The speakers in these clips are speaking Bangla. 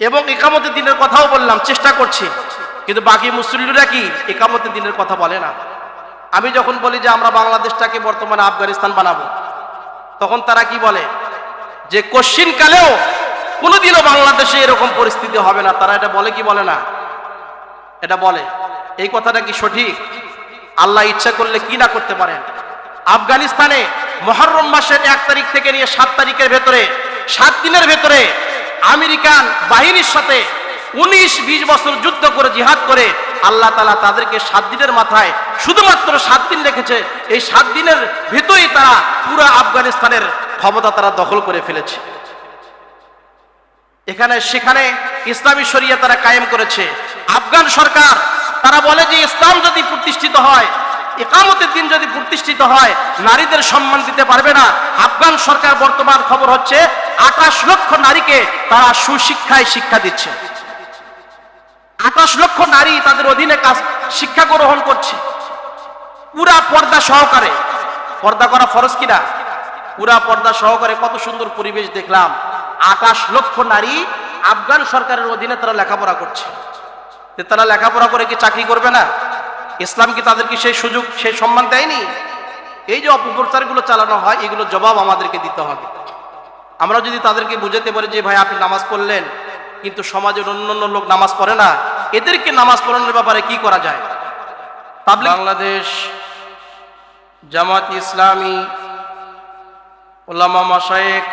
এবং একামতের দিনের কথাও বললাম, চেষ্টা করছি। কিন্তু বাকি মুসলিমরা কি একামতের দিনের কথা বলে না? আমি যখন বলি যে আমরা বাংলাদেশটাকে বর্তমানে আফগানিস্তান বানাবো, তখন তারা কি বলে? যে কশ্চিন কালেও কোনোদিনও বাংলাদেশে এরকম পরিস্থিতি হবে না। তারা এটা বলে কি বলে না? এটা বলে। এই কথাটা কি সঠিক? আল্লাহ ইচ্ছা করলে কি না করতে পারেন? আফগানিস্তানে মহরম মাসের এক তারিখ থেকে নিয়ে সাত তারিখের ভেতরে, সাত দিনের ভেতরে আমেরিকান বাহিনীর সাথে উনিশ, বিশ বছর যুদ্ধ করে, জিহাদ করে আল্লাহ তালা তাদেরকে সাত দিনের মাথায় শুধুমাত্র সাত দিন রেখেছে। এই সাত দিনের ভেতরেই তারা পুরো আফগানিস্তানের ক্ষমতা তারা দখল করে ফেলেছে। এখানে, সেখানে ইসলামী শরিয়া তারা কায়েম করেছে। আফগান সরকার, তারা বলে যে ইসলাম যদি প্রতিষ্ঠিত হয় একামতের দিন যদি প্রতিষ্ঠিত হয়, নারীদের সম্মান দিতে পারবে না। আফগান সরকার বর্তমান খবর হচ্ছে, আঠাশ লক্ষ নারীকে তারা সুশিক্ষায় শিক্ষা দিচ্ছে। আঠাশ লক্ষ নারী তাদের অধীনে কাজ, শিক্ষা গ্রহণ করছে। পুরা পর্দা সহকারে, পর্দা করা ফরজ কিনা? পুরা পর্দা সহকারে কত সুন্দর পরিবেশ দেখলাম। আকাশ লক্ষ নারী আফগান সরকারের অধীনে তারা লেখাপড়া করছে। তারা লেখাপড়া করে কি চাকরি করবে না? ইসলাম কি তাদেরকে সেই সুযোগ, সেই সম্মান দেয়নি। এই যে অপপ্রচারগুলো চালানো হয়, এগুলো জবাব আমাদেরকে দিতে হবে। আমরা যদি তাদেরকে বুঝাতে পারি যে, ভাই, আপনি নামাজ পড়লেন, কিন্তু সমাজের অন্যান্য লোক নামাজ পড়ে না, এদেরকে নামাজ পড়ানোর ব্যাপারে কি করা যায়? বাংলাদেশ জামাত ইসলামী ওলামা মাসায়েক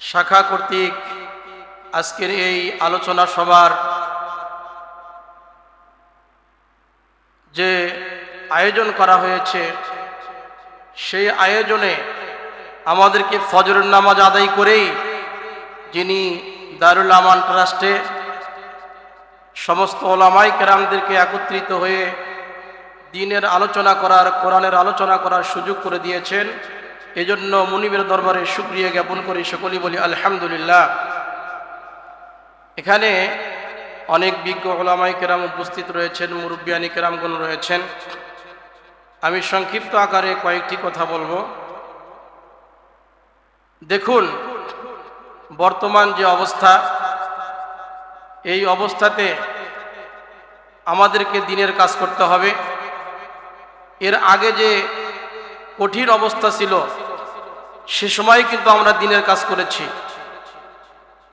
শাখা কর্তৃক আজকের এই আলোচনা সভার যে আয়োজন করা হয়েছে, সেই আয়োজনে আমাদেরকে ফজরের নামাজ আদায় করেই যিনি দারুল আমান ট্রাস্টে সমস্ত ওলামাই কেরামদেরকে একত্রিত হয়ে দিনের আলোচনা করার, কোরআনের আলোচনা করার সুযোগ করে দিয়েছেন। এজন্য মুনিবের দরবারে সুক্রিয়া জ্ঞাপন করি সকলেই বলি, আলহামদুলিল্লাহ। এখানে অনেক বিজ্ঞ ওলামাই কেরাম উপস্থিত রয়েছেন মুরব্বিয়ানি কেরামগণ রয়েছেন। আমি সংক্ষিপ্ত আকারে কয়েকটি কথা বলব। দেখুন, বর্তমান যে অবস্থা, এই অবস্থাতে আমাদেরকে দিনের কাজ করতে হবে। এর আগে যে কঠিন অবস্থা ছিল, সে সময় কিন্তু আমরা দিনের কাজ করেছি।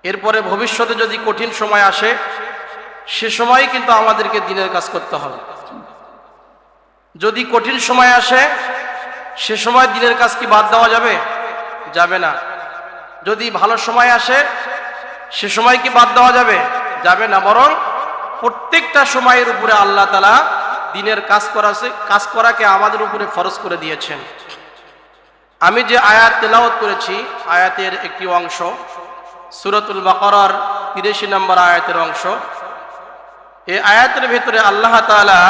এরপরে ভবিষ্যতে যদি কঠিন সময় আসে সে সময় কিন্তু আমাদেরকে দিনের কাজ করতে হবে। যদি কঠিন সময় আসে, সে সময় দিনের কাজ কি বাদ দেওয়া যাবে? যাবে না। যদি ভালো সময় আসে, সে সময় কি বাদ দেওয়া যাবে? যাবে না। বরং প্রত্যেকটা সময়ের উপরে আল্লাহ তালা দিনের কাজ করা কাজ করাকে আমাদের উপরে ফরজ করে দিয়েছেন। আমি যে আয়াত তেলাওয়াত করেছি, আয়াতের একটি অংশ, সুরতুল বাকরার তিরাশি নম্বর আয়াতের অংশ এই আয়াতের ভেতরে আল্লাহ তালা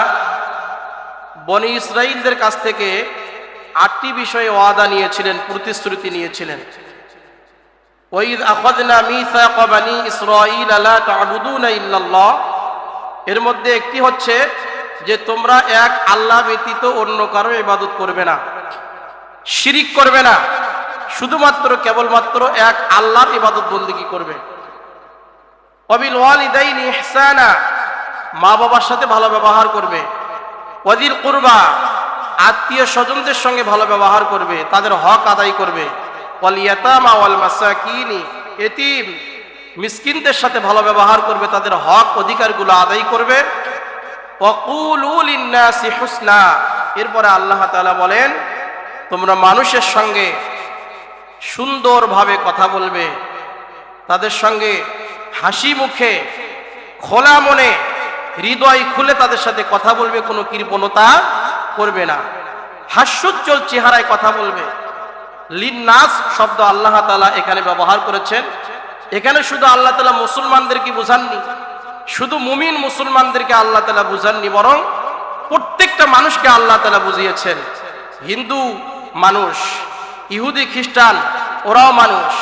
বনি ইসরাইলদের কাছ থেকে আটটি বিষয়ে ওয়াদা নিয়েছিলেন, প্রতিশ্রুতি নিয়েছিলেন। ওয়াইদ আখাযনা মিসাক বানি ইসরাঈল লা তা'বুদুনা ইল্লাল্লাহ। এর মধ্যে একটি হচ্ছে যে তোমরা এক আল্লাহ ব্যতীত অন্য কারও ইবাদত করবে না, শিরিক করবে না, শুধুমাত্র কেবলমাত্র এক আল্লাহর ইবাদত বন্দিগি করবে। অবিল ওয়ালিদাইনি ইহসানা। মা বাবার সাথে ভালো ব্যবহার করবে। ওয়াদিল কুরবা আত্মীয় স্বজনদের সঙ্গে ভালো ব্যবহার করবে, তাদের হক আদায় করবে। ওয়াল ইয়াতামা ওয়াল মাসাকিনি, এতিম, মিসকিনদের সাথে ভালো ব্যবহার করবে, তাদের হক অধিকারগুলো আদায় করবে। হুসনা, এরপরে আল্লাহ তাআলা বলেন, তোমরা মানুষের সঙ্গে সুন্দরভাবে কথা বলবে, তাদের সঙ্গে হাসি মুখে, খোলা মনে হৃদয় খুলে তাদের সাথে কথা বলবে, কোনো কৃপণতা করবে না। হাস্যোজ্জ্বল চেহারায় কথা বলবে। লিন্নাস শব্দ আল্লাহ তালা এখানে ব্যবহার করেছেন। এখানে শুধু আল্লাহ তালা মুসলমানদেরকে বুঝাননি, শুধু মুমিন মুসলমানদেরকে আল্লাহ তালা বুঝাননি, বরং প্রত্যেকটা মানুষকে আল্লাহ তালা বুঝিয়েছেন। হিন্দু মানুষ, ইহুদি খ্রিস্টান, ওরাও মানুষ।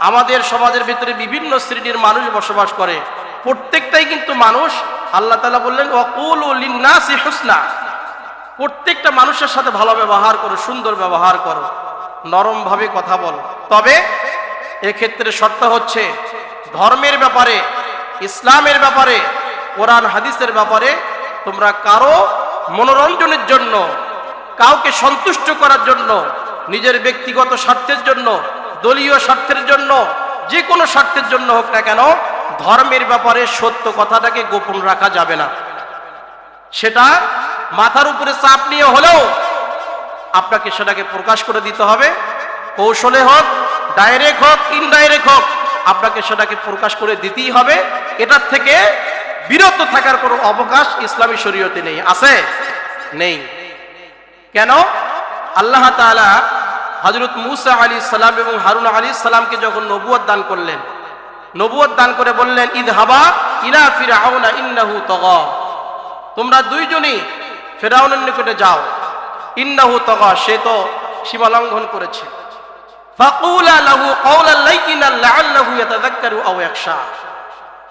আমাদের সমাজের ভিতরে বিভিন্ন শ্রেণির মানুষ বসবাস করে। প্রত্যেকটাই কিন্তু মানুষ, আল্লাহ তালা বললেন অকুল ও লিন্নাসি হুসনা। প্রত্যেকটা মানুষের সাথে ভালো ব্যবহার করো, সুন্দর ব্যবহার করো, নরমভাবে কথা বলো। তবে এক্ষেত্রে শর্ত হচ্ছে, ধর্মের ব্যাপারে, ইসলামের ব্যাপারে, কোরআন, হাদিসের ব্যাপারে তোমরা কারও মনোরঞ্জনের জন্য, কাউকে সন্তুষ্ট করার জন্য, নিজের ব্যক্তিগত স্বার্থের জন্য, দলীয় স্বার্থের জন্য, যে কোনো স্বার্থের জন্য হোক না কেন ধর্মের ব্যাপারে সত্য কথাটাকে গোপন রাখা যাবে না। সেটা মাথার উপরে চাপ নিয়ে হলেও আপনাকে সেটাকে প্রকাশ করে দিতে হবে। কৌশলে হোক ডাইরেক্ট হোক ইনডাইরেক্ট হোক, আপনাকে সেটাকে প্রকাশ করে দিতেই হবে। এটার থেকে বিরত থাকার কোনো অবকাশ ইসলামী শরীয়তে নেই। আছে? নেই। কেন? আল্লাহ তাআলা হজরত মুসা আলী সালাম এবং হারুন আলী সালামকে যখন নবুয়ত দান করলেন নবুয়ত দান করে বললেন ঈদ হাবা ইলা ফিরাউনা ইন্নাহু তগা। তোমরা দুইজনই ফেরাউনের নিকটে যাও। ইন্নাহু তগা, সে তো সীমা লঙ্ঘন করেছে।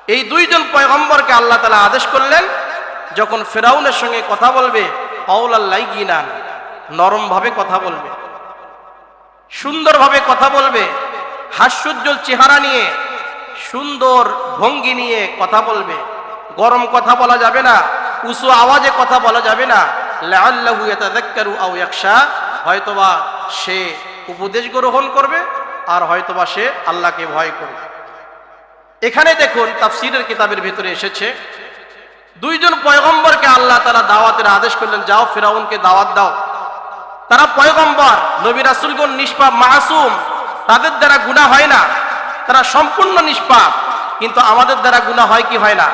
এই দুইজন পয়গম্বরকে আল্লাহ তাআলা আদেশ করলেন, যখন ফেরাউনের সঙ্গে কথা বলবে কওলান লাইকিনা, নরমভাবে কথা বলবে। সুন্দরভাবে কথা বলবে, হাস্যোজ্জ্বল চেহারা নিয়ে সুন্দর ভঙ্গি নিয়ে কথা বলবে। গরম কথা বলা যাবে না, উঁচু আওয়াজে কথা বলা যাবে না। হয়তোবা সে উপদেশ গ্রহণ করবে আর হয়তোবা সে আল্লাহকে ভয় করবে। এখানে দেখুন তাফসীরের কিতাবের ভিতরে এসেছে, দুইজন পয়গম্বরকে আল্লাহ তারা দাওয়াতের আদেশ করলেন, যাও ফেরাউনকে দাওয়াত দাও। তারা পয়গম্বর, নবী রাসুলগণ নিষ্পাপ, মাসুম, তাদের দ্বারা গুণা হয় না। তারা সম্পূর্ণ নিষ্পাপ। কিন্তু আমাদের দ্বারা গুণা হয় কি হয় না?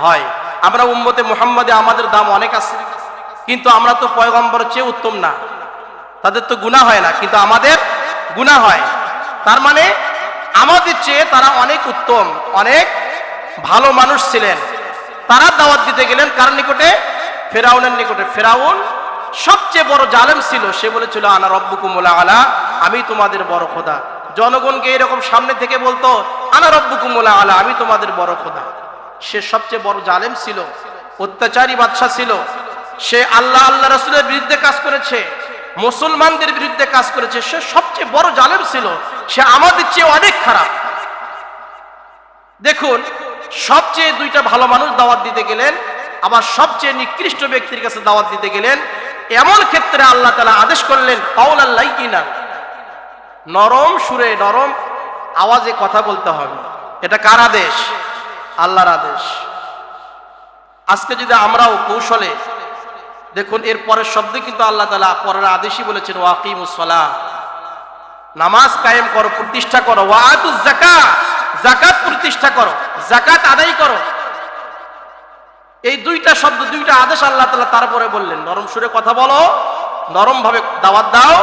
হয়। আমরা উম্মতে মোহাম্মদে আমাদের দাম অনেক আছে। কিন্তু আমরা তো পয়গম্বর চেয়ে উত্তম না। তাদের তো গুণা হয় না, কিন্তু আমাদের গুণা হয়। তার মানে আমাদের চেয়ে তারা অনেক উত্তম, অনেক ভালো মানুষ ছিলেন। তারা দাওয়াত দিতে গেলেন কার নিকটে? ফেরাউনের নিকটে। ফেরাউন সবচেয়ে বড় জালেম ছিল। সে বলেছিল, আনা রব্বুকুমুলা আলা, আমি তোমাদের বড় খোদা। জনগণকে এরকম সামনে থেকে বলতো, আনা রব্বুকুমুলা আলা, আমি তোমাদের বড় খোদা। সে সবচেয়ে বড় জালেম ছিল, অত্যাচারী বাদশা ছিল। সে আল্লাহ আল্লাহ রসুলের বিরুদ্ধে কাজ করেছে, মুসলমানদের বিরুদ্ধে কাজ করেছে। সে সবচেয়ে বড় জালেম ছিল, সে আমাদের চেয়ে অনেক খারাপ। দেখুন, সবচেয়ে দুইটা ভালো মানুষ দাওয়াত দিতে গেলেন, আবার সবচেয়ে নিকৃষ্ট ব্যক্তির কাছে দাওয়াত দিতে গেলেন। এমন ক্ষেত্রে আল্লাহ তালা আদেশ করলেন কাউল আল্লাহ কিনা নরম সুরে নরম আওয়াজে কথা বলতে হবে। এটা কার আদেশ? আল্লাহর আদেশ। আজকে যদি আমরাও কৌশলে, দেখুন, এর পরের শব্দে কিন্তু আল্লাহ তালা পরের আদেশই বলেছেন ওয়াকিম ওয়াকিমুসলা নামাজ কায়েম করো, প্রতিষ্ঠা করো। ওয়াতু জাকা জাকাত প্রতিষ্ঠা করো জাকাত আদায় করো। এই দুইটা শব্দ, দুইটা আদেশ আল্লাহ তালা তারপরে বললেন। নরম সুরে কথা বলো নরম ভাবে দাওয়াত দাও।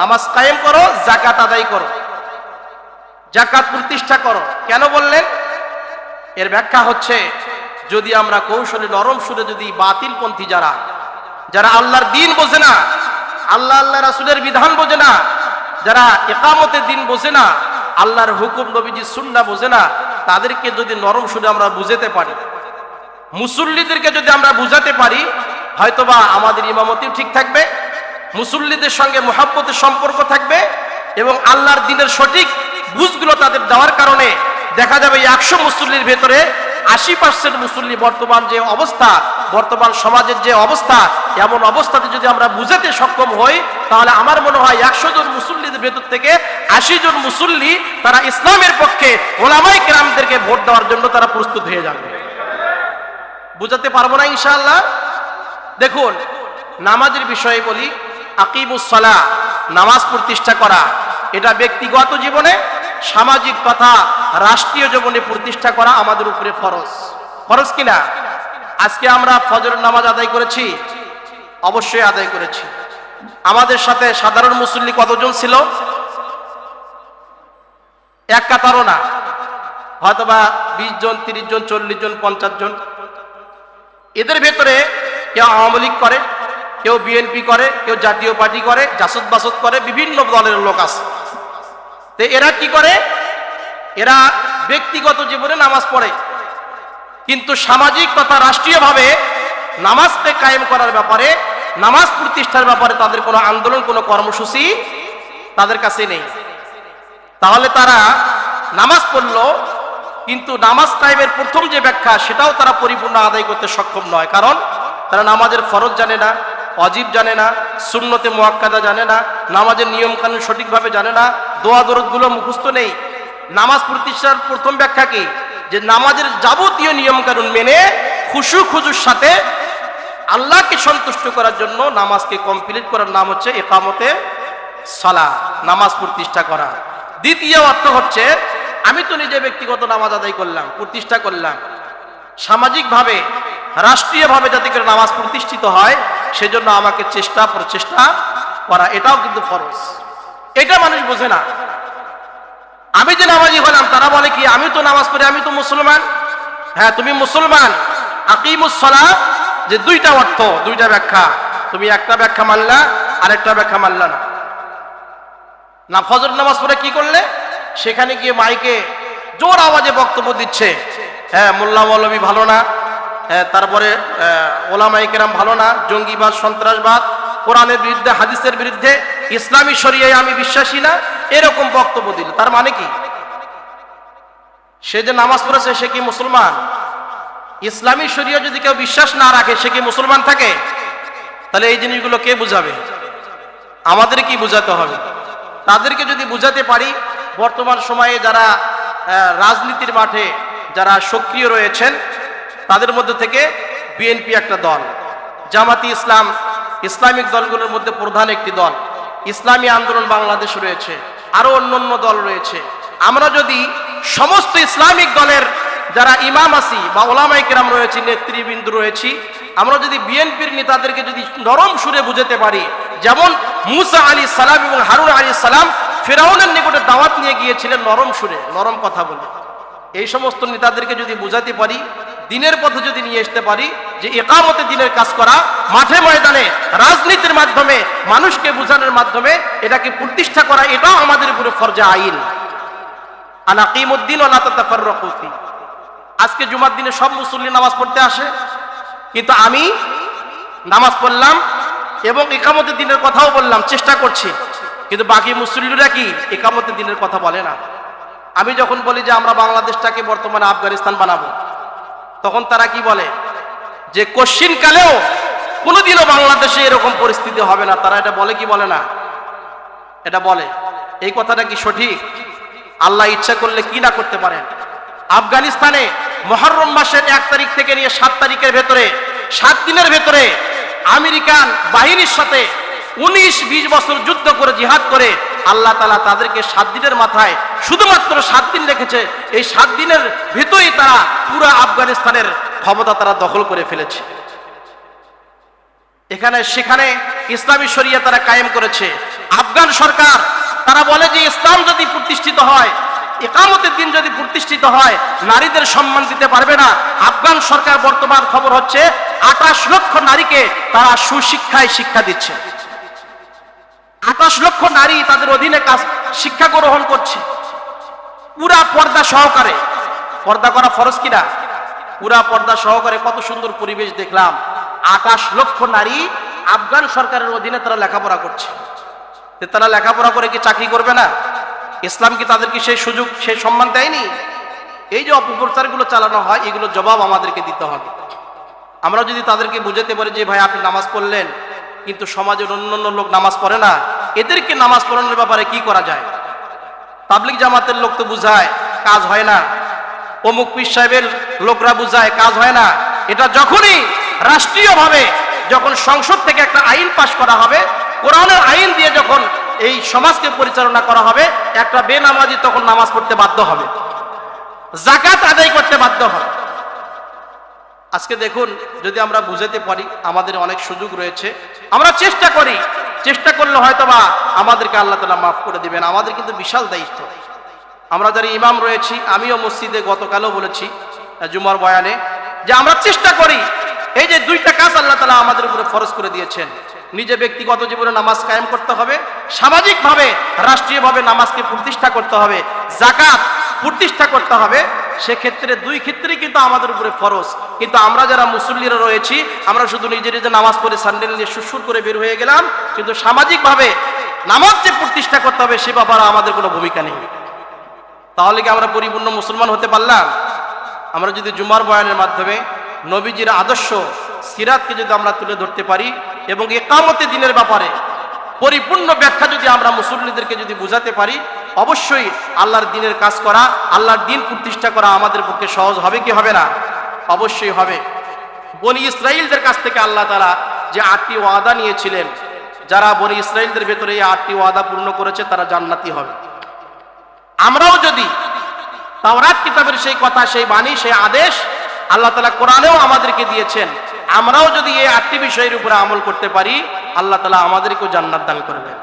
নামাজ কায়েম করো জাকাত আদায় করো। জাকাত প্রতিষ্ঠা করো। কেন বললেন? এর ব্যাখ্যা হচ্ছে, যদি আমরা কৌশলে নরম সুরে যদি বাতিলপন্থী যারা যারা আল্লাহর দিন বোঝে না, আল্লাহ আল্লাহ রাসুলের বিধান বোঝে না, যারা একামতের দিন বোঝে না, আল্লাহর হুকুম নবীজি সুন্না বোঝে না, তাদেরকে যদি নরম সুরে আমরা বুঝাতে পারি, মুসল্লিদেরকে যদি আমরা বুঝাতে পারি, হয়তোবা আমাদের ইমামতিও ঠিক থাকবে। মুসল্লিদের সঙ্গে মোহাব্বতের সম্পর্ক থাকবে এবং আল্লাহর দিনের সঠিক বুঝগুলো তাদের দেওয়ার কারণে দেখা যাবে একশো মুসল্লির ভেতরে আশি পার্সেন্ট মুসল্লি বর্তমান যে অবস্থা, বর্তমান সমাজের যে অবস্থা, এমন অবস্থাতে যদি আমরা বুঝাতে সক্ষম হই, তাহলে আমার মনে হয় একশো জন মুসল্লিদের ভেতর থেকে আশি জন মুসল্লি তারা ইসলামের পক্ষে ওলামাই গ্রামদেরকে ভোট দেওয়ার জন্য তারা প্রস্তুত হয়ে যাবে। বুঝাতে পারব না ইনশাল্লাহ দেখুন, নামাজের বিষয়ে বলি আকিমুসলা নামাজ প্রতিষ্ঠা করা। এটা ব্যক্তিগত জীবনে, সামাজিক তথা রাষ্ট্রীয় জীবনে প্রতিষ্ঠা করা আমাদের উপরে ফরজ। ফরজ কিনা আজকে আমরা ফজরের নামাজ আদায় করেছি? অবশ্যই আদায় করেছি। আমাদের সাথে সাধারণ মুসল্লি কতজন ছিল? এক কাতারও না। হয়তোবা বিশ জন, তিরিশ জন, চল্লিশ জন, পঞ্চাশ জন। এদের ভেতরে কেউ আওয়ামী লীগ করে কেউ বিএনপি করে, কেউ জাতীয় পার্টি করে, জাসদ বাসদ করে, বিভিন্ন দলের লোক আছে। তো এরা কি করে? এরা ব্যক্তিগত জীবনে নামাজ পড়ে। কিন্তু সামাজিক তথা রাষ্ট্রীয়ভাবে নামাজকে কায়েম করার ব্যাপারে, নামাজ প্রতিষ্ঠার ব্যাপারে তাদের কোনো আন্দোলন, কোনো কর্মসূচি তাদের কাছে নেই। তাহলে তারা নামাজ পড়ল, কিন্তু নামাজ টাইমের প্রথম যে ব্যাখ্যা, সেটাও তারা পরিপূর্ণ আদায় করতে সক্ষম নয়। কারণ তারা নামাজের ফরজ জানে না। অজীব জানে না শূন্যতে মোয়াক্কাদা জানে না, নামাজের নিয়মকানুন সঠিকভাবে জানে না, দোয়া দরদগুলো মুখস্থ নেই। নামাজ প্রতিষ্ঠার প্রথম ব্যাখ্যা কি? যে নামাজের যাবতীয় নিয়মকানুন মেনে খুশু খুজুর সাথে আল্লাহকে সন্তুষ্ট করার জন্য নামাজকে কমপ্লিট করার নাম হচ্ছে একামতে সলা, নামাজ প্রতিষ্ঠা করা। দ্বিতীয় অর্থ হচ্ছে, আমি তো নিজে ব্যক্তিগত নামাজ আদায় করলাম, প্রতিষ্ঠা করলাম। সামাজিকভাবে, রাষ্ট্রীয়ভাবে যাতে করে নামাজ প্রতিষ্ঠিত হয় সেজন্য আমাকে চেষ্টা প্রচেষ্টা করা, এটাও কিন্তু ফরজ। এটা মানুষ বোঝে না। আমি যে নামাজি হলাম, তারা বলে কি, আমি তো নামাজ পড়ি, আমি তো মুসলমান। হ্যাঁ তুমি মুসলমান। আকিমুসলা যে দুইটা অর্থ, দুইটা ব্যাখ্যা। তুমি একটা ব্যাখ্যা মানলা, আরেকটা ব্যাখ্যা মানলা না। না ফজর নামাজ পড়ে কি করলে? সেখানে গিয়ে মাইকে জোর আওয়াজে বক্তব্য দিচ্ছে। হ্যাঁ মোল্লা মৌলবী ভালো না। তারপরে ওলামাই কেরাম ভালো না, জঙ্গিবাদ, সন্ত্রাসবাদ, কোরআনের বিরুদ্ধে, হাদিসের বিরুদ্ধে, ইসলামী শরিয়ায় আমি বিশ্বাসী না, এরকম বক্তব্য দিল। তার মানে কি? সে যে নামাজ পড়েছে, সে কি মুসলমান? ইসলামী শরিয়া যদি কেউ বিশ্বাস না রাখে, সে কি মুসলমান থাকে? তাহলে এই জিনিসগুলো কে বুঝাবে? আমাদের কি বুঝাতে হবে? তাদেরকে যদি বুঝাতে পারি, বর্তমান সময়ে যারা রাজনীতির মাঠে যারা সক্রিয় রয়েছেন তাদের মধ্যে থেকে বিএনপি একটা দল। জামাতি ইসলাম, ইসলামিক দলগুলোর মধ্যে প্রধান একটি দল। ইসলামী আন্দোলন বাংলাদেশ রয়েছে আরও অন্য অন্য দল রয়েছে। আমরা যদি সমস্ত ইসলামিক দলের যারা ইমাম আসি বা ওলামাই কেরাম রয়েছে, নেতৃবৃন্দ রয়েছি, আমরা যদি বিএনপির নেতাদেরকে যদি নরম সুরে বুঝাতে পারি, যেমন মুসা আলী সালাম এবং হারুন আলী সালাম ফেরাউনের নিকটে দাওয়াত নিয়ে গিয়েছিলেন নরম সুরে, নরম কথা বলে। এই সমস্ত নেতাদেরকে যদি বুঝাতে পারি দিনের পথে যদি নিয়ে আসতে পারি, যে একামতে দিনের কাজ করা, মাঠে ময়দানে রাজনীতির মাধ্যমে, মানুষকে বোঝানোর মাধ্যমে এটাকে প্রতিষ্ঠা করা, এটাও আমাদের উপরে ফরজা আইন। আনাকিমুদ্দিন ও নাতাফাররকুফি আজকে জুমার দিনে সব মুসল্লি নামাজ পড়তে আসে, কিন্তু আমি নামাজ পড়লাম এবং একামতের দিনের কথাও বললাম, চেষ্টা করছি। কিন্তু বাকি মুসল্লিরা কি একামতের দিনের কথা বলে না? আমি যখন বলি যে আমরা বাংলাদেশটাকে বর্তমানে আফগানিস্তান বানাবো তখন তারা কি বলে? যে কালেও কোনোদিনও বাংলাদেশে এরকম পরিস্থিতি হবে না। তারা এটা বলে কি বলে না? এটা বলে। এই কথাটা কি সঠিক? আল্লাহ ইচ্ছা করলে কি না করতে পারেন? আফগানিস্তানে মহরম মাসের এক তারিখ থেকে নিয়ে সাত তারিখের ভেতরে, সাত দিনের ভেতরে আমেরিকান বাহিনীর সাথে উনিশ বিশ বছর যুদ্ধ করে জিহাদ করে আল্লাহ তালা তাদেরকে সাত দিনের মাথায় শুধুমাত্র সাত দিন রেখেছে। এই সাত দিনের ভেতরেই তারা পুরো আফগানিস্তানের ক্ষমতা তারা দখল করে ফেলেছে। এখানে, সেখানে ইসলামী শরিয়া তারা কায়েম করেছে। আফগান সরকার, তারা বলে যে ইসলাম যদি প্রতিষ্ঠিত হয়, একামতের দিন যদি প্রতিষ্ঠিত হয়, নারীদের সম্মান দিতে পারবে না। আফগান সরকার বর্তমান খবর হচ্ছে, আঠাশ লক্ষ নারীকে তারা সুশিক্ষায় শিক্ষা দিচ্ছে। আঠাশ লক্ষ নারী তাদের অধীনে কাজ, শিক্ষা গ্রহণ করছে। পুরা পর্দা সহকারে। পর্দা করা ফরজ কিনা? পুরা পর্দা সহকারে কত সুন্দর পরিবেশ দেখলাম। আকাশ লক্ষ নারী আফগান সরকারের অধীনে তারা লেখাপড়া করছে। তারা লেখাপড়া করে কি চাকরি করবে না? ইসলাম কি তাদেরকে সেই সুযোগ, সেই সম্মান দেয়নি? এই যে অপপ্রচারগুলো চালানো হয়, এগুলো জবাব আমাদেরকে দিতে হবে। আমরা যদি তাদেরকে বুঝাতে পারি যে, ভাই, আপনি নামাজ পড়লেন কিন্তু সমাজের অন্য অন্য লোক নামাজ পড়ে না। এদেরকে নামাজ পড়ানোর ব্যাপারে কি করা যায়? পাবলিক জামাতের লোক তো বুঝায়, কাজ হয় না। অমুক পীর সাহেবের লোকরা বুঝায়, কাজ হয় না। এটা যখনই রাষ্ট্রীয়ভাবে যখন সংসদ থেকে একটা আইন পাশ করা হবে, কোরআনের আইন দিয়ে যখন এই সমাজকে পরিচালনা করা হবে, একটা বেনামাজি তখন নামাজ পড়তে বাধ্য হবে। জাকাত আদায় করতে বাধ্য হবে। আজকে দেখুন, যদি আমরা বুঝাতে পারি, আমাদের অনেক সুযোগ রয়েছে। আমরা চেষ্টা করি, চেষ্টা করলে হয়তো বা আমাদেরকে আল্লাহ তালা মাফ করে দিবেন। আমাদের কিন্তু বিশাল দায়িত্ব। আমরা যারা ইমাম রয়েছি, আমিও মসজিদে গতকালও বলেছি, জুমার বয়ানে, যে আমরা চেষ্টা করি, এই যে দুইটা কাজ আল্লাহ তালা আমাদের উপরে ফরজ করে দিয়েছেন। নিজে ব্যক্তিগত জীবনে নামাজ কায়েম করতে হবে, সামাজিকভাবে, রাষ্ট্রীয়ভাবে নামাজকে প্রতিষ্ঠা করতে হবে, জাকাত প্রতিষ্ঠা করতে হবে সেক্ষেত্রে দুই ক্ষেত্রেই কিন্তু আমাদের উপরে ফরজ। কিন্তু আমরা যারা মুসল্লিরা রয়েছি, আমরা শুধু নিজের নিজে নামাজ পড়ে স্যান্ডেল নিয়ে সুসুর করে বের হয়ে গেলাম, কিন্তু সামাজিকভাবে নামাজ যে প্রতিষ্ঠা করতে হবে, সে ব্যাপারে আমাদের কোনো ভূমিকা নেই। তাহলে কি আমরা পরিপূর্ণ মুসলমান হতে পারলাম? আমরা যদি জুমার বয়ানের মাধ্যমে নবীজির আদর্শ, সিরাতকে যদি আমরা তুলে ধরতে পারি এবং একামতে দিনের ব্যাপারে পরিপূর্ণ ব্যাখ্যা যদি আমরা মুসল্লিদেরকে যদি বুঝাতে পারি, অবশ্যই আল্লাহর দিনের কাজ করা, আল্লাহর দিন প্রতিষ্ঠা করা আমাদের পক্ষে সহজ হবে কি হবে না? অবশ্যই হবে। বনি ইসরায়েলদের কাছ থেকে আল্লাহ তারা যে আটটি ওয়াদা নিয়েছিলেন, যারা বনি ইসরায়েলদের ভেতরে এই আটটি ওয়াদা পূর্ণ করেছে, তারা জান্নাতি হবে। আমরাও যদি তাওরাত কিতাবের সেই কথা, সেই বাণী, সেই আদেশ আল্লাহ তালা কোরআনেও আমাদেরকে দিয়েছেন আমরাও যদি এই আটটি বিষয়ের উপরে আমল করতে পারি, আল্লাহ তালা আমাদেরকেও জান্নাত দান করবেন।